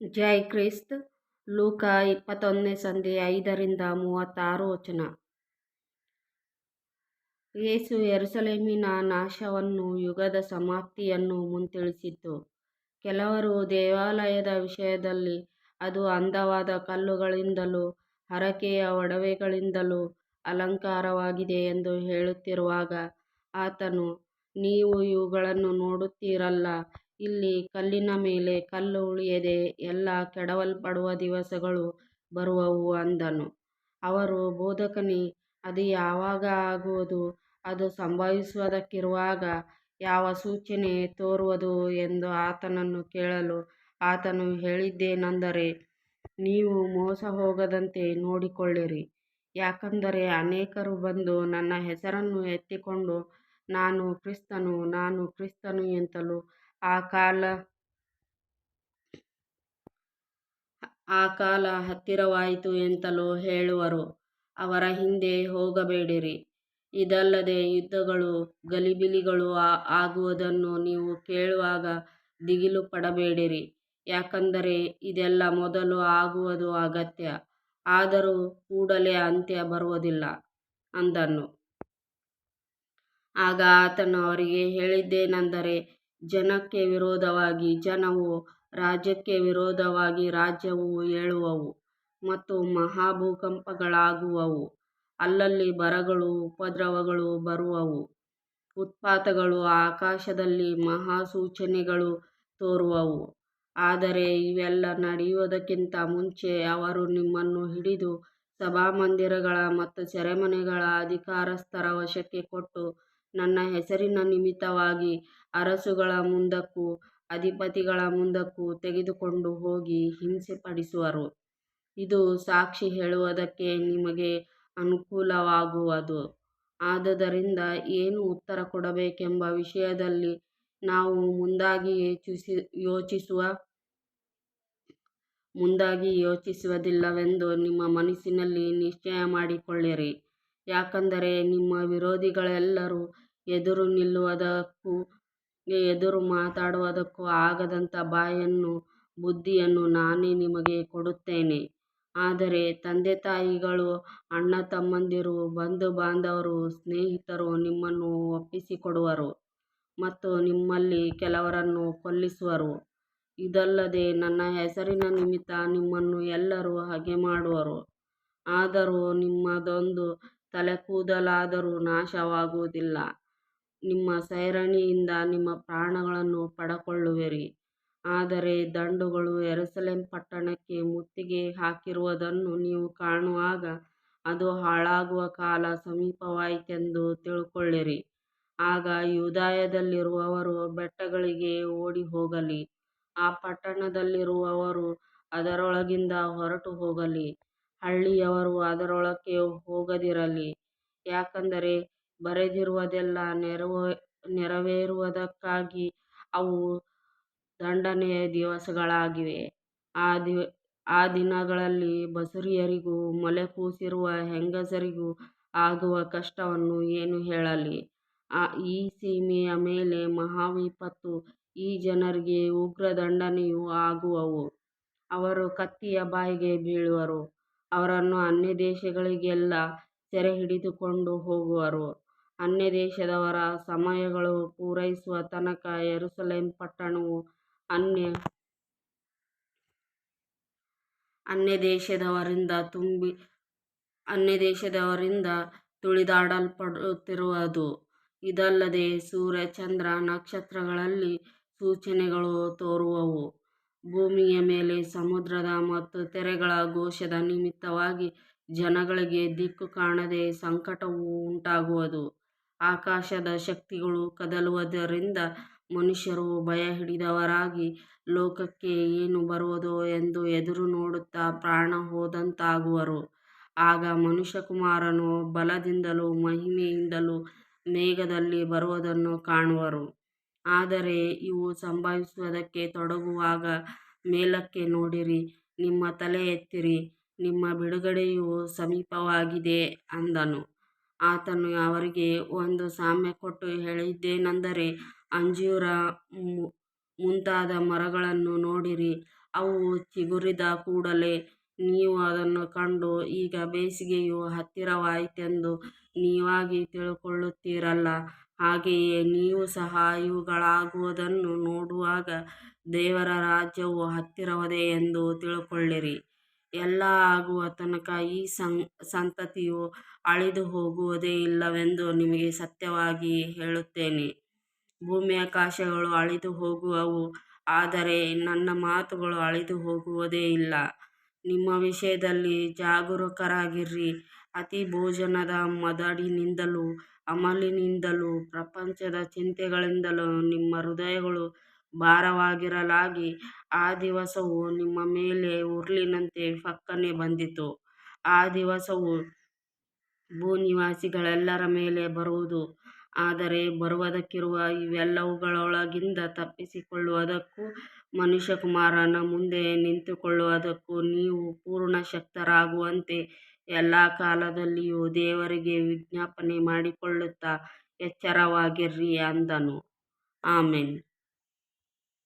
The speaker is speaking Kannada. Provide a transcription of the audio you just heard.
ಜೈ ಕ್ರಿಸ್ತ್ ಲೂಕ ಇಪ್ಪತ್ತೊಂದನೇ ಸಂಧಿ ಐದರಿಂದ ಮೂವತ್ತಾರು ವಚನ. ಯೇಸು ಎರುಸಲೇಮಿನ ನಾಶವನ್ನು ಯುಗದ ಸಮಾಪ್ತಿಯನ್ನು ಮುಂತಿಳಿಸಿತ್ತು ಕೆಲವರು ದೇವಾಲಯದ ವಿಷಯದಲ್ಲಿ ಅದು ಅಂದವಾದ ಕಲ್ಲುಗಳಿಂದಲೂ ಹರಕೆಯ ಒಡವೆಗಳಿಂದಲೂ ಅಲಂಕಾರವಾಗಿದೆ ಎಂದು ಹೇಳುತ್ತಿರುವಾಗ ಆತನು, ನೀವು ಇವುಗಳನ್ನು ನೋಡುತ್ತೀರಲ್ಲಾ, ಇಲ್ಲಿ ಕಲ್ಲಿನ ಮೇಲೆ ಕಲ್ಲು ಉಳಿಯದೆ ಎಲ್ಲ ಕೆಡವಲ್ಪಡುವ ದಿವಸಗಳು ಬರುವವು ಅಂದನು. ಅವರು, ಬೋಧಕನೇ, ಅದು ಯಾವಾಗ ಆಗುವುದು, ಅದು ಸಂಭವಿಸುವುದಕ್ಕಿರುವಾಗ ಯಾವ ಸೂಚನೆ ತೋರುವುದು ಎಂದು ಆತನನ್ನು ಕೇಳಲು ಆತನು ಹೇಳಿದ್ದೇನೆಂದರೆ ನೀವು ಮೋಸ ಹೋಗದಂತೆ ನೋಡಿಕೊಳ್ಳಿರಿ. ಯಾಕಂದರೆ ಅನೇಕರು ಬಂದು ನನ್ನ ಹೆಸರನ್ನು ಎತ್ತಿಕೊಂಡು, ನಾನು ಕ್ರಿಸ್ತನು, ನಾನು ಕ್ರಿಸ್ತನು ಎಂತಲೂ, ಆ ಕಾಲ ಹತ್ತಿರವಾಯಿತು ಎಂತಲೂ ಹೇಳುವರು. ಅವರ ಹಿಂದೆ ಹೋಗಬೇಡಿರಿ. ಇದಲ್ಲದೆ ಯುದ್ಧಗಳು ಗಲಿಬಿಲಿಗಳು ಆಗುವುದನ್ನು ನೀವು ಕೇಳುವಾಗ ದಿಗಿಲು ಪಡಬೇಡಿರಿ ಯಾಕಂದರೆ ಇದೆಲ್ಲ ಮೊದಲು ಆಗುವುದು ಅಗತ್ಯ, ಆದರೂ ಕೂಡಲೇ ಅಂತ್ಯ ಬರುವುದಿಲ್ಲ ಅಂದನು. ಆಗ ಆತನು ಅವರಿಗೆ ಹೇಳಿದ್ದೇನಂದರೆ, ಜನಕ್ಕೆ ವಿರೋಧವಾಗಿ ಜನವು ರಾಜ್ಯಕ್ಕೆ ವಿರೋಧವಾಗಿ ರಾಜ್ಯವು ಏಳುವವು ಮತ್ತು ಮಹಾಭೂಕಂಪಗಳಾಗುವವು. ಅಲ್ಲಲ್ಲಿ ಬರಗಳು ಉಪದ್ರವಗಳು ಬರುವವು. ಉತ್ಪಾತಗಳು ಆಕಾಶದಲ್ಲಿ ಮಹಾಸೂಚನೆಗಳು ತೋರುವವು. ಆದರೆ ಇವೆಲ್ಲ ನಡೆಯುವುದಕ್ಕಿಂತ ಮುಂಚೆ ಅವರು ನಿಮ್ಮನ್ನು ಹಿಡಿದು ಸಭಾಮಂದಿರಗಳ ಮತ್ತು ಸೆರೆಮನೆಗಳ ಅಧಿಕಾರಸ್ಥರ ವಶಕ್ಕೆ ಕೊಟ್ಟು, ನನ್ನ ಹೆಸರಿನ ನಿಮಿತ್ತವಾಗಿ ಅರಸುಗಳ ಮುಂದಕ್ಕೂ, ಅಧಿಪತಿಗಳ ಮುಂದಕ್ಕೂ ತೆಗೆದುಕೊಂಡು ಹೋಗಿ ಹಿಂಸೆಪಡಿಸುವರು. ಇದು ಸಾಕ್ಷಿ ಹೇಳುವುದಕ್ಕೆ ನಿಮಗೆ ಅನುಕೂಲವಾಗುವುದು. ಆದುದರಿಂದ ಏನು ಉತ್ತರ ಕೊಡಬೇಕೆಂಬ ವಿಷಯದಲ್ಲಿ ನಾವು ಮುಂದಾಗಿ ಯೋಚಿಸಿ ಯೋಚಿಸುವ, ಮುಂದಾಗಿ ಯೋಚಿಸುವುದಿಲ್ಲವೆಂದು ನಿಮ್ಮ ಮನಸ್ಸಿನಲ್ಲಿ ನಿಶ್ಚಯ ಮಾಡಿಕೊಳ್ಳಿರಿ ಯಾಕಂದರೆ ನಿಮ್ಮ ವಿರೋಧಿಗಳೆಲ್ಲರೂ ಎದುರು ನಿಲ್ಲುವುದಕ್ಕೂ ಎದುರು ಮಾತಾಡುವುದಕ್ಕೂ ಆಗದಂಥ ಬಾಯನ್ನು, ಬುದ್ಧಿಯನ್ನು ನಾನೇ ನಿಮಗೆ ಕೊಡುತ್ತೇನೆ. ಆದರೆ ತಂದೆ ತಾಯಿಗಳು ಅಣ್ಣ ತಮ್ಮಂದಿರು ಬಂಧು ಬಾಂಧವರು ಸ್ನೇಹಿತರು ನಿಮ್ಮನ್ನು ಒಪ್ಪಿಸಿಕೊಡುವರು ಮತ್ತು ನಿಮ್ಮಲ್ಲಿ ಕೆಲವರನ್ನು ಕೊಲ್ಲಿಸುವರು. ಇದಲ್ಲದೆ ನನ್ನ ಹೆಸರಿನ ನಿಮಿತ್ತ ನಿಮ್ಮನ್ನು ಎಲ್ಲರೂ ಹಗೆಮಾಡುವರು. ಆದರೂ ನಿಮ್ಮದೊಂದು ತಲೆಕೂದಲಾದರೂ ನಾಶವಾಗುವುದಿಲ್ಲ. ನಿಮ್ಮ ಸೈರಣಿಯಿಂದ ನಿಮ್ಮ ಪ್ರಾಣಗಳನ್ನು ಪಡಕೊಳ್ಳುವಿರಿ. ಆದರೆ ದಂಡುಗಳು ಎರಸಲೆಂ ಪಟ್ಟಣಕ್ಕೆ ಮುತ್ತಿಗೆ ಹಾಕಿರುವುದನ್ನು ನೀವು ಕಾಣುವಾಗ ಅದು ಹಾಳಾಗುವ ಕಾಲ ಸಮೀಪವಾಯಿತೆಂದು ತಿಳ್ಕೊಳ್ಳಿರಿ ಆಗ ಯೂದಾಯದಲ್ಲಿರುವವರು ಬೆಟ್ಟಗಳಿಗೆ ಓಡಿ ಹೋಗಲಿ ಆ ಪಟ್ಟಣದಲ್ಲಿರುವವರು ಅದರೊಳಗಿಂದ ಹೊರಟು ಹೋಗಲಿ ಹಳ್ಳಿಯವರು ಅದರೊಳಕ್ಕೆ ಹೋಗದಿರಲಿ. ಯಾಕಂದರೆ ಬರೆದಿರುವುದೆಲ್ಲಾ ನೆರವೇರುವುದಕ್ಕಾಗಿ ಅವು ದಂಡನೆಯ ದಿವಸಗಳಾಗಿವೆ. ಆ ದಿನಗಳಲ್ಲಿ ಬಸುರಿಯರಿಗೂ ಮೊಲೆಕೂಸಿರುವ ಹೆಂಗಸರಿಗೂ ಆಗುವ ಕಷ್ಟವನ್ನು ಏನು ಹೇಳಲಿ. ಆ, ಈ ಸೀಮೆಯ ಮೇಲೆ ಮಹಾವಿಪತ್ತು, ಈ ಜನರಿಗೆ ಉಗ್ರ ದಂಡನೆಯೂ ಆಗುವವು. ಅವರು ಕತ್ತಿಯ ಬಾಯಿಗೆ ಬೀಳುವರು. ಅವರನ್ನು ಅನ್ಯದೇಶಗಳಿಗೆಲ್ಲಾ ಸೆರೆಹಿಡಿದುಕೊಂಡು ಹೋಗುವರು. ಅನ್ಯದೇಶದವರ ಸಮಯಗಳು ಪೂರೈಸುವ ತನಕ ಯೆರೂಸಲೇಮ್ ಪಟ್ಟಣವು ಅನ್ಯದೇಶದವರಿಂದ ತುಳಿದಾಡಲ್ಪಡುತ್ತಿರುವುದು. ಇದಲ್ಲದೆ ಸೂರ್ಯ, ಚಂದ್ರ, ನಕ್ಷತ್ರಗಳಲ್ಲಿ ಸೂಚನೆಗಳು ತೋರುವವು. ಭೂಮಿಯ ಮೇಲೆ ಸಮುದ್ರದ ಮತ್ತು ತೆರೆಗಳ ಘೋಷದ ನಿಮಿತ್ತವಾಗಿ ಜನಗಳಿಗೆ ದಿಕ್ಕು ಕಾಣದೆ ಸಂಕಟವು ಉಂಟಾಗುವುದು. ಆಕಾಶದ ಶಕ್ತಿಗಳು ಕದಲುವುದರಿಂದ ಮನುಷ್ಯರು ಭಯ ಹಿಡಿದವರಾಗಿ ಲೋಕಕ್ಕೆ ಏನು ಬರುವುದೋ ಎಂದು ಎದುರು ನೋಡುತ್ತಾ ಪ್ರಾಣ ಹೋದಂತಾಗುವರು ಆಗ ಮನುಷ್ಯಕುಮಾರನು ಬಲದಿಂದಲೂ ಮಹಿಮೆಯಿಂದಲೂ ಮೇಘದಲ್ಲಿ ಬರುವುದನ್ನು ಕಾಣುವರು. ಆದರೆ ಇವು ಸಂಭವಿಸುವುದಕ್ಕೆ ತೊಡಗುವಾಗ ಮೇಲಕ್ಕೆ ನೋಡಿರಿ, ನಿಮ್ಮ ತಲೆ ಎತ್ತಿರಿ, ನಿಮ್ಮ ಬಿಡುಗಡೆಯು ಸಮೀಪವಾಗಿದೆ ಅಂದನು. ಆತನು ಅವರಿಗೆ ಒಂದು ಸಾಮ್ಯ ಕೊಟ್ಟು ಹೇಳಿದ್ದೇನೆಂದರೆ ಅಂಜೂರ ಮುಂತಾದ ಮರಗಳನ್ನು ನೋಡಿರಿ. ಅವು ಚಿಗುರಿದ ಕೂಡಲೇ ನೀವು ಅದನ್ನು ಕಂಡು, ಈಗ ಬೇಸಿಗೆಯು ಹತ್ತಿರವಾಯಿತೆಂದು ನೀವಾಗಿ ತಿಳುಕೊಳ್ಳುತ್ತೀರಲ್ಲ ಹಾಗೆಯೇ ನೀವು ಸಹ ಇವುಗಳಾಗುವುದನ್ನು ನೋಡುವಾಗ ದೇವರ ರಾಜ್ಯವು ಹತ್ತಿರವಿದೆ ಎಂದು ತಿಳಿದುಕೊಳ್ಳಿರಿ. ಎಲ್ಲಾ ಆಗುವ ತನಕ ಈ ಸಂತತಿಯು ಅಳಿದು ಹೋಗುವುದೇ ಇಲ್ಲವೆಂದು ನಿಮಗೆ ಸತ್ಯವಾಗಿ ಹೇಳುತ್ತೇನೆ. ಭೂಮ್ಯಾಕಾಶಗಳು ಅಳಿದುಹೋಗುವವು, ಆದರೆ ನನ್ನ ಮಾತುಗಳು ಅಳಿದುಹೋಗುವುದೇ ಇಲ್ಲ. ನಿಮ್ಮ ವಿಷಯದಲ್ಲಿ ಜಾಗರೂಕರಾಗಿರ್ರಿ ಅತಿ ಭೋಜನದ ಮದಡಿನಿಂದಲೂ ಅಮಲಿನಿಂದಲೂ ಪ್ರಪಂಚದ ಚಿಂತೆಗಳಿಂದಲೂ ನಿಮ್ಮ ಹೃದಯಗಳು ಭಾರವಾಗಿರಲಾಗಿ. ಆ ದಿವಸವು ನಿಮ್ಮ ಮೇಲೆ ಉರುಲಿನಂತೆ ಫಕ್ಕನೆ ಬಂದಿತು ಆ ದಿವಸವು ಭೂನಿವಾಸಿಗಳೆಲ್ಲರ ಮೇಲೆ ಬರುವುದು. ಆದರೆ ಬರುವುದಕ್ಕಿರುವ ಇವೆಲ್ಲವುಗಳೊಳಗಿಂದ ತಪ್ಪಿಸಿಕೊಳ್ಳುವುದಕ್ಕೂ ಮನುಷ್ಯಕುಮಾರನ ಮುಂದೆ ನಿಂತುಕೊಳ್ಳುವುದಕ್ಕೂ ನೀವು ಪೂರ್ಣ ಶಕ್ತರಾಗುವಂತೆ ಎಲ್ಲ ಕಾಲದಲ್ಲಿಯೂ ದೇವರಿಗೆ ವಿಜ್ಞಾಪನೆ ಮಾಡಿಕೊಳ್ಳುತ್ತಾ ಎಚ್ಚರವಾಗಿರ್ರಿ ಅಂದನು. ಆಮೆನ್.